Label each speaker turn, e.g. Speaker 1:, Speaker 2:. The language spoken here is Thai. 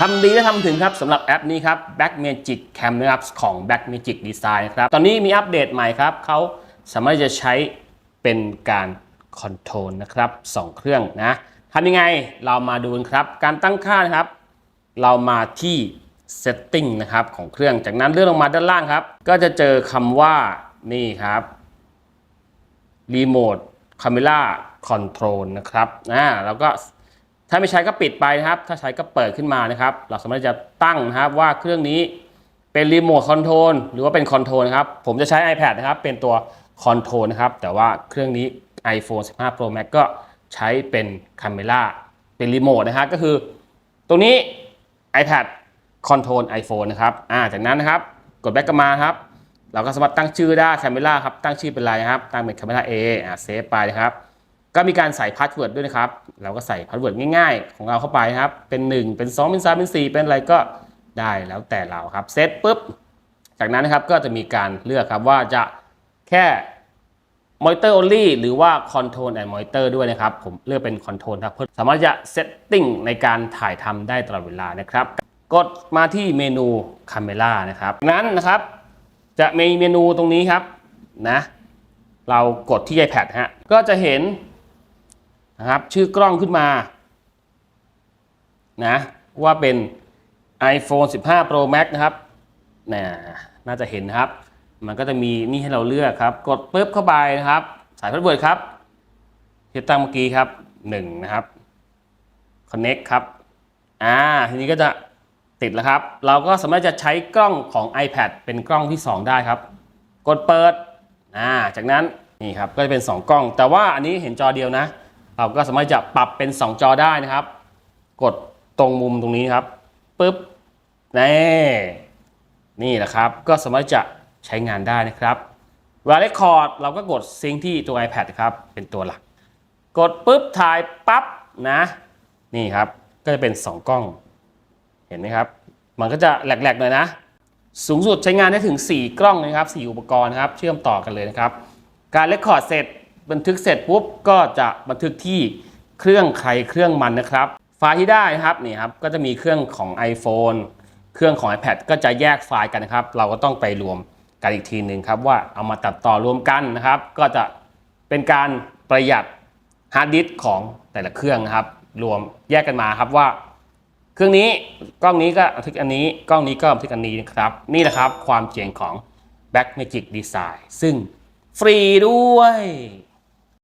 Speaker 1: ทำดีและทำถึงครับสำหรับแอปนี้ครับ Back Magic Cam นะครับของ Back Magic Design ครับ ตอนนี้มีอัปเดตใหม่ครับเขาสามารถจะใช้เป็นการคอนโทรลนะครับ2เครื่องนะทำยังไงเรามาดูกันครับ การตั้งค่านะครับ เรามาที่ Setting นะครับของเครื่องจากนั้นเลื่อนลงมาด้านล่างครับ ก็จะเจอคำว่านี่ครับ Remote Camera Control นะครับอ่าแล้วก็ ถ้าไม่ใช้ก็ปิดไปนะครับ ถ้าใช้ก็เปิดขึ้นมานะครับ เราสามารถจะตั้งนะครับว่าเครื่องนี้เป็นรีโมทคอนโทรลหรือว่าเป็นคอนโทรลนะครับ ผมจะใช้ iPad นะครับ เป็นตัวคอนโทรลนะครับ แต่ว่าเครื่องนี้ iPhone 15 Pro Max ก็ใช้เป็นคาเมล่าเป็นรีโมทนะฮะก็คือตรงนี้ iPad คอนโทรล iPhone นะครับอ่าจากนั้นนะครับ กดแบ็กกลับมาครับ เราก็สามารถตั้งชื่อได้ Camera ครับ ตั้งชื่อเป็นอะไรนะครับ ตั้งเป็น Camera A อ่าเซฟไปนะครับ ก็มีการใส่พาสเวิร์ดด้วยนะครับ เราก็ใส่พาสเวิร์ดง่ายๆ ของเราเข้าไปครับ เป็น 1 เป็น 2 เป็น 3 เป็น 4 เป็นอะไรก็ได้แล้วแต่เราครับเซตปุ๊บ จากนั้นนะครับก็จะมีการเลือกครับว่าจะแค่ monitor only หรือว่า control and monitor ด้วยนะครับ ผมเลือกเป็น control ครับเพื่อสามารถจะ setting ในการถ่ายทำได้ตลอดเวลานะครับ กดมาที่เมนู camera นะครับจากนั้นนะครับ จะมีเมนูตรงนี้ครับนะ เรากดที่ iPad ฮะก็จะเห็น นะครับ ชื่อกล้องขึ้นมานะว่าเป็น iPhone 15 Pro Max นะครับนะน่าจะเห็นนะครับ มันก็จะมีนี่ให้เราเลือกครับ กดปุ๊บเข้าไปนะครับ สายพาสเวิร์ดครับที่ตั้งเมื่อกี้ครับ1นะครับ Connect ครับอ่าทีนี้ก็จะติดแล้วครับ เราก็สามารถจะใช้กล้องของ iPad เป็นกล้องที่ 2 ได้ครับ กดเปิดอ่าจากนั้นนี่ครับก็จะเป็น 2 กล้อง แต่ว่าอันนี้เห็นจอเดียวนะ เราก็สามารถจะปรับเป็น 2 จอได้นะครับ กดตรงมุมตรงนี้ครับปุ๊บนี่นี่แหละครับ ก็สามารถจะใช้งานได้นะครับเวลาเรคคอร์ดเราก็กดซิงค์ที่ตัว iPad ครับ เป็นตัวหลัก กดปุ๊บถ่ายปั๊บนะ นี่ครับก็จะเป็น 2 กล้อง เห็นไหมครับ มันก็จะแหลกๆหน่อยนะ สูงสุดใช้งานได้ถึง 4 กล้องนะครับ 4 อุปกรณ์ครับ เชื่อมต่อกันเลยนะครับ การเลคคอร์ดเสร็จ บันทึกเสร็จปุ๊บก็จะบันทึกที่เครื่องใครเครื่องมันนะครับ ไฟล์ที่ได้ครับนี่ครับก็จะมีเครื่องของ iPhone เครื่องของ iPad ก็จะแยกไฟล์กันนะครับ เราก็ต้องไปรวมกันอีกทีหนึ่งครับว่าเอามาตัดต่อรวมกันนะครับ ก็จะเป็นการประหยัดฮาร์ดดิสก์ของแต่ละเครื่องนะครับ รวมแยกกันมาครับว่า เครื่องนี้กล้องนี้ก็บันทึกอันนี้กล้องนี้ก็บันทึกอันนี้นะครับ นี่แหละครับความเจ๋งของ Black Magic Design ซึ่งฟรีด้วย